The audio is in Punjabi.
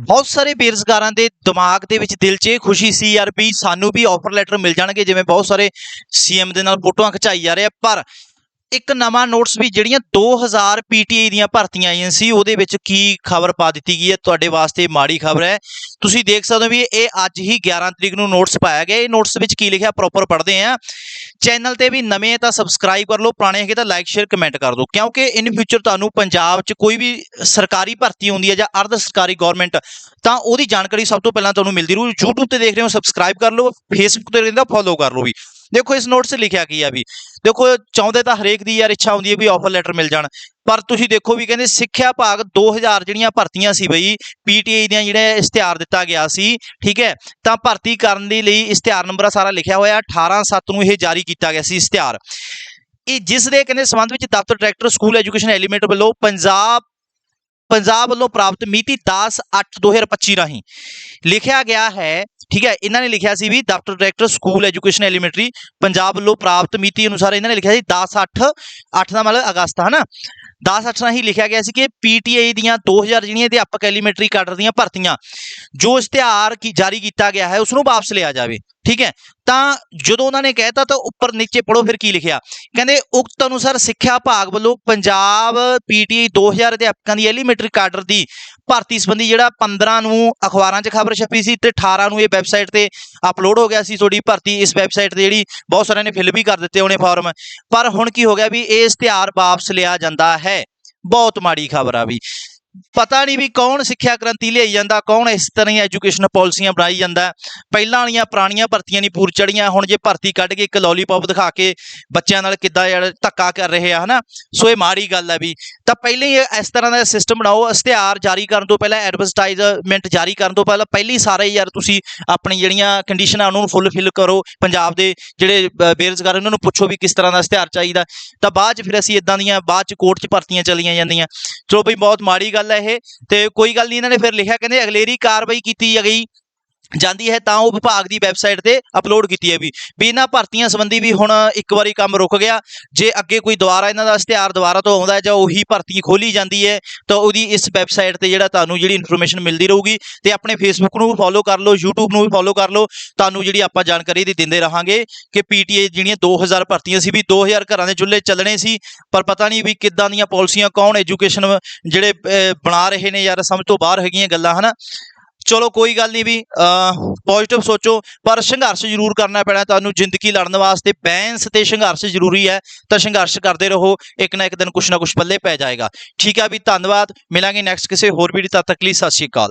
ਬਹੁਤ ਸਾਰੇ ਬੇਰੁਜ਼ਗਾਰਾਂ ਦੇ ਦਿਮਾਗ ਦੇ ਵਿੱਚ ਦਿਲ 'ਚ ਇਹ ਖੁਸ਼ੀ ਸੀ ਯਾਰ ਵੀ ਸਾਨੂੰ ਵੀ ਆਫਰ ਲੈਟਰ ਮਿਲ ਜਾਣਗੇ, ਜਿਵੇਂ ਬਹੁਤ ਸਾਰੇ ਸੀਐਮ ਦੇ ਨਾਲ ਫੋਟੋਆਂ ਖਿਚਾਈ ਜਾ ਰਹੇ ਆ, ਪਰ ਇੱਕ ਨਵਾਂ ਨੋਟਸ ਵੀ ਜਿਹੜੀਆਂ 2000 ਪੀਟੀਆਈ ਦੀਆਂ ਭਰਤੀਆਂ ਆਈਆਂ ਸੀ, ਉਹਦੇ ਵਿੱਚ ਕੀ ਖਬਰ ਪਾ ਦਿੱਤੀ ਗਈ ਹੈ? ਤੁਹਾਡੇ ਵਾਸਤੇ ਮਾੜੀ ਖਬਰ ਹੈ। ਤੁਸੀਂ ਦੇਖ ਸਕਦੇ ਹੋ ਵੀ ਇਹ ਅੱਜ ਹੀ 11 ਤਰੀਕ ਨੂੰ ਨੋਟਸ ਪਾਇਆ ਗਿਆ। ਇਹ ਨੋਟਸ ਵਿੱਚ ਕੀ ਲਿਖਿਆ? ਪ੍ਰੋਪਰ ਪੜ੍ਹਦੇ ਆ ਚੈਨਲ ਤੇ ਵੀ ਨਵੇਂ ਤਾਂ ਸਬਸਕ੍ਰਾਈਬ ਕਰ ਲਓ, ਪੁਰਾਣੇ ਹੈਗੇ ਤਾਂ ਲਾਈਕ ਸ਼ੇਅਰ ਕਮੈਂਟ ਕਰ ਦਿਓ। ਕਿਉਂਕਿ ਇਨ ਫਿਊਚਰ ਤੁਹਾਨੂੰ ਪੰਜਾਬ 'ਚ ਕੋਈ ਵੀ ਸਰਕਾਰੀ ਭਰਤੀ ਹੁੰਦੀ ਹੈ ਜਾਂ ਅਰਧ ਸਰਕਾਰੀ ਗਵਰਨਮੈਂਟ ਤਾਂ ਉਹਦੀ ਜਾਣਕਾਰੀ ਸਭ ਤੋਂ ਪਹਿਲਾਂ ਤੁਹਾਨੂੰ ਮਿਲਦੀ ਰਹੂ। YouTube ਤੇ ਦੇਖ ਰਹੇ ਹੋ ਸਬਸਕ੍ਰਾਈਬ ਕਰ ਲਓ। Facebook ਤੇ ਰਹਿੰਦਾ ਫੋਲੋ ਕਰ ਲਓ ਵੀ। ਦੇਖੋ ਇਸ ਨੋਟ 'ਚ ਲਿਖਿਆ ਕੀ ਆ ਵੀ, ਦੇਖੋ ਚਾਹੁੰਦੇ ਤਾਂ ਹਰੇਕ ਦੀ ਯਾਰ ਇੱਛਾ ਹੁੰਦੀ ਹੈ ਵੀ ਆਫਰ ਲੈਟਰ ਮਿਲ ਜਾਣ, ਪਰ ਤੁਸੀਂ ਦੇਖੋ ਵੀ ਕਹਿੰਦੇ ਸਿੱਖਿਆ ਭਾਗ 2000 ਜਿਹੜੀਆਂ ਭਰਤੀਆਂ ਸੀ ਬਈ ਪੀਟੀਆਈ ਦੀਆਂ ਜਿਹੜੇ ਇਸ਼ਤਿਹਾਰ ਦਿੱਤਾ ਗਿਆ ਸੀ, ਠੀਕ ਹੈ, ਤਾਂ ਭਰਤੀ ਕਰਨ ਦੇ ਲਈ ਇਸ਼ਤਿਹਾਰ ਨੰਬਰ ਸਾਰਾ ਲਿਖਿਆ ਹੋਇਆ 18 7 ਨੂੰ ਇਹ ਜਾਰੀ ਕੀਤਾ ਗਿਆ ਸੀ ਇਸ਼ਤਿਹਾਰ ਇਹ ਜਿਸ ਦੇ ਕਹਿੰਦੇ ਸੰਬੰਧ ਵਿੱਚ ਦਫ਼ਤਰ ਡਾਇਰੈਕਟਰ ਸਕੂਲ ਐਜੂਕੇਸ਼ਨ ਐਲੀਮੈਂਟ ਵੱਲੋਂ ਪੰਜਾਬ ਪੰਜਾਬ ਵੱਲੋਂ ਪ੍ਰਾਪਤ ਮਿਤੀ 10 8 2025 ਰਾਹੀਂ ਲਿਖਿਆ ਗਿਆ ਹੈ, ਠੀਕ ਹੈ, ਇਹਨਾਂ ਨੇ ਲਿਖਿਆ ਸੀ ਵੀ ਦਫ਼ਤਰ director school education elementary Punjab ਵੱਲੋਂ ਪ੍ਰਾਪਤ ਮਿਤੀ ਅਨੁਸਾਰ ਇਹਨਾਂ ਨੇ ਲਿਖਿਆ ਸੀ 10 8 8 ਦਾ ਮਤਲਬ ਅਗਸਤ, ਹਨਾ? 10 8 ਰਾਹੀਂ ਲਿਖਿਆ ਗਿਆ ਸੀ ਕਿ ਪੀਟੀਆਈ ਦੀਆਂ 2000 ਜਿਹੜੀਆਂ ਅਧਿਆਪਕ ਐਲੀਮੈਂਟਰੀ ਕਾਡਰ ਦੀਆਂ ਭਰਤੀਆਂ ਜੋ ਇਸ਼ਤਿਹਾਰ ਕੀ ਜਾਰੀ ਕੀਤਾ ਗਿਆ ਹੈ, ਉਸ ਨੂੰ ਵਾਪਸ ਲਿਆ ਜਾਵੇ। ਠੀਕ ਹੈ? ਤਾਂ ਜਦੋਂ ਉਹਨਾਂ ਨੇ ਕਹਿਤਾ ਤਾਂ ਉੱਪਰ ਨੀਚੇ ਪੜੋ ਫਿਰ ਕੀ ਲਿਖਿਆ? ਕਹਿੰਦੇ ਉਕਤ ਅਨੁਸਾਰ ਸਿੱਖਿਆ ਭਾਗ ਵੱਲੋਂ ਪੰਜਾਬ ਪੀਟੀਆਈ 2000 ਅਧਿਆਪਕਾਂ ਦੀ ਐਲੀਮੈਂਟਰੀ ਕਾਡਰ ਦੀ ਭਰਤੀ ਸੰਬੰਧੀ ਜਿਹੜਾ 15 ਨੂੰ ਅਖਬਾਰਾਂ 'ਚ ਖਬਰ ਛਪੀ ਸੀ ਤੇ 18 ਨੂੰ ਇਹ ਵੈਬਸਾਈਟ ਤੇ ਅਪਲੋਡ ਹੋ ਗਿਆ ਸੀ ਤੁਹਾਡੀ ਭਰਤੀ, ਇਸ ਵੈਬਸਾਈਟ ਤੇ ਜਿਹੜੀ ਬਹੁਤ ਸਾਰਿਆਂ ਨੇ ਫਿਲ ਵੀ ਕਰ ਦਿੱਤੇ ਹੋਣੇ ਫਾਰਮ ਪਰ ਹੁਣ ਕੀ ਹੋ ਗਿਆ ਵੀ ਇਹ ਇਸ਼ਤਿਹਾਰ ਵਾਪਸ ਲਿਆ ਜਾਂਦਾ ਹੈ। ਬਹੁਤ ਮਾੜੀ ਖਬਰ ਆ ਵੀ। ਪਤਾ ਨਹੀਂ ਵੀ ਕੌਣ ਸਿੱਖਿਆ ਕ੍ਰਾਂਤੀ ਲਿਆਈ ਜਾਂਦਾ, ਕੌਣ ਇਸ ਤਰ੍ਹਾਂ ਦੀਆਂ ਐਜੂਕੇਸ਼ਨ ਪਾਲਿਸੀਆਂ ਬਣਾਈ ਜਾਂਦਾ। ਪਹਿਲਾਂ ਵਾਲੀਆਂ ਪੁਰਾਣੀਆਂ ਭਰਤੀਆਂ ਨਹੀਂ ਪੂਰ ਚੜੀਆਂ ਹੁਣ ਜੇ ਭਰਤੀ ਕੱਢ ਕੇ ਇੱਕ ਲੋਲੀਪੌਪ ਦਿਖਾ ਕੇ ਬੱਚਿਆਂ ਨਾਲ ਕਿੱਦਾਂ ਯਾਰ ਧੱਕਾ ਕਰ ਰਹੇ ਆ, ਹਨਾ? ਸੋ ਇਹ ਮਾੜੀ ਗੱਲ ਹੈ ਵੀ। ਤਾਂ ਪਹਿਲਾਂ ਹੀ ਇਸ ਤਰ੍ਹਾਂ ਦਾ ਸਿਸਟਮ ਬਣਾਓ, ਇਸ਼ਤਿਹਾਰ ਜਾਰੀ ਕਰਨ ਤੋਂ ਪਹਿਲਾਂ ਐਡਵਰਟਾਈਜ਼ਮੈਂਟ ਜਾਰੀ ਕਰਨ ਤੋਂ ਪਹਿਲਾਂ, ਪਹਿਲੀ ਸਾਰੇ ਯਾਰ ਤੁਸੀਂ ਆਪਣੀ ਜਿਹੜੀਆਂ ਕੰਡੀਸ਼ਨਾਂ ਉਹਨਾਂ ਨੂੰ ਫੁੱਲਫਿਲ ਕਰੋ। ਪੰਜਾਬ ਦੇ ਜਿਹੜੇ ਬ- ਬੇਰੁਜ਼ਗਾਰ, ਉਹਨਾਂ ਨੂੰ ਪੁੱਛੋ ਵੀ ਕਿਸ ਤਰ੍ਹਾਂ ਦਾ ਇਸ਼ਤਿਹਾਰ ਚਾਹੀਦਾ। ਤਾਂ ਬਾਅਦ ਚ ਫਿਰ ਅਸੀਂ ਇਦਾਂ ਦੀਆਂ ਬਾਅਦ ਚ ਕੋਰਟ ਚ ਭਰਤੀਆਂ ਚਲੀਆਂ ਜਾਂਦੀਆਂ। ਚਲੋ ਬਈ, ਬਹੁਤ ਮਾੜੀ ਗੱਲ ਹੈ ਇਹ। ਤੇ ਕੋਈ ਗੱਲ ਨਹੀਂ, ਇਹਨਾਂ ਨੇ ਫਿਰ ਲਿਖਿਆ, ਕਹਿੰਦੇ ਅਗਲੇਰੀ ਕਾਰਵਾਈ ਕੀਤੀ ਗਈ ਜਾਂਦੀ ਹੈ, ਤਾਂ ਉਹ ਵਿਭਾਗ ਦੀ ਵੈਬਸਾਈਟ ਤੇ ਅਪਲੋਡ ਕੀਤੀ ਹੈ ਵੀ। ਵੀ ਇਹਨਾਂ ਭਰਤੀਆਂ ਸੰਬੰਧੀ ਵੀ ਹੁਣ ਇੱਕ ਵਾਰੀ ਕੰਮ ਰੁਕ ਗਿਆ। ਜੇ ਅੱਗੇ ਕੋਈ ਦੁਬਾਰਾ ਇਹਨਾਂ ਦਾ ਇਸ਼ਤਿਹਾਰ ਦੁਬਾਰਾ ਤੋਂ ਆਉਂਦਾ ਹੈ ਜਾਂ ਉਹੀ ਭਰਤੀ ਖੋਲੀ ਜਾਂਦੀ ਹੈ, ਤਾਂ ਉਹਦੀ ਇਸ ਵੈਬਸਾਈਟ ਤੇ ਜਿਹੜਾ ਤੁਹਾਨੂੰ ਜਿਹੜੀ ਇਨਫੋਰਮੇਸ਼ਨ ਮਿਲਦੀ ਰਹੂਗੀ ਤੇ ਆਪਣੇ ਫੇਸਬੁੱਕ ਨੂੰ ਵੀ ਫੋਲੋ ਕਰ ਲਓ, YouTube ਨੂੰ ਵੀ ਫੋਲੋ ਕਰ ਲਓ। ਤੁਹਾਨੂੰ ਜਿਹੜੀ ਆਪਾਂ ਜਾਣਕਾਰੀ ਦੀ ਦਿੰਦੇ ਰਹਾਂਗੇ ਕਿ ਪੀਟੀਏ ਜਿਹੜੀਆਂ 2000 ਭਰਤੀਆਂ ਸੀ ਵੀ 2000 ਘਰਾਂ ਦੇ ਚੁੱਲ੍ਹੇ ਚੱਲਣੇ ਸੀ, ਪਰ ਪਤਾ ਨਹੀਂ ਵੀ ਕਿੱਦਾਂ ਦੀਆਂ ਪਾਲਿਸੀਆਂ ਕੌਣ ਐਜੂਕੇਸ਼ਨ ਜਿਹੜੇ ਬਣਾ ਰਹੇ ਨੇ ਯਾਰ ਸਮਝ ਤੋਂ ਬਾਹਰ ਹੈਗੀਆਂ ਗੱਲਾਂ, ਹਨਾ? ਚਲੋ ਕੋਈ ਗੱਲ ਨਹੀਂ ਵੀ ਪੋਜ਼ਿਟਿਵ ਸੋਚੋ, ਪਰ ਸੰਘਰਸ਼ ਜ਼ਰੂਰ ਕਰਨਾ ਪੈਣਾ, ਤੁਹਾਨੂੰ ਜ਼ਿੰਦਗੀ ਲੜਨ ਵਾਸਤੇ ਬੈਂਸ ਤੇ ਸੰਘਰਸ਼ ਜ਼ਰੂਰੀ ਹੈ, ਤਾਂ ਸੰਘਰਸ਼ ਕਰਦੇ ਰਹੋ, ਇੱਕ ਨਾ ਇੱਕ ਦਿਨ ਕੁਛ ਨਾ ਕੁਛ ਪੱਲੇ ਪੈ ਜਾਏਗਾ। ਠੀਕ ਹੈ ਵੀ ਧੰਨਵਾਦ, ਮਿਲਾਂਗੇ ਨੈਕਸਟ ਕਿਸੇ ਹੋਰ ਵੀਡੀਓ ਤਦ ਤੱਕ ਲਈ, ਸਤਿ ਸ਼੍ਰੀ ਅਕਾਲ।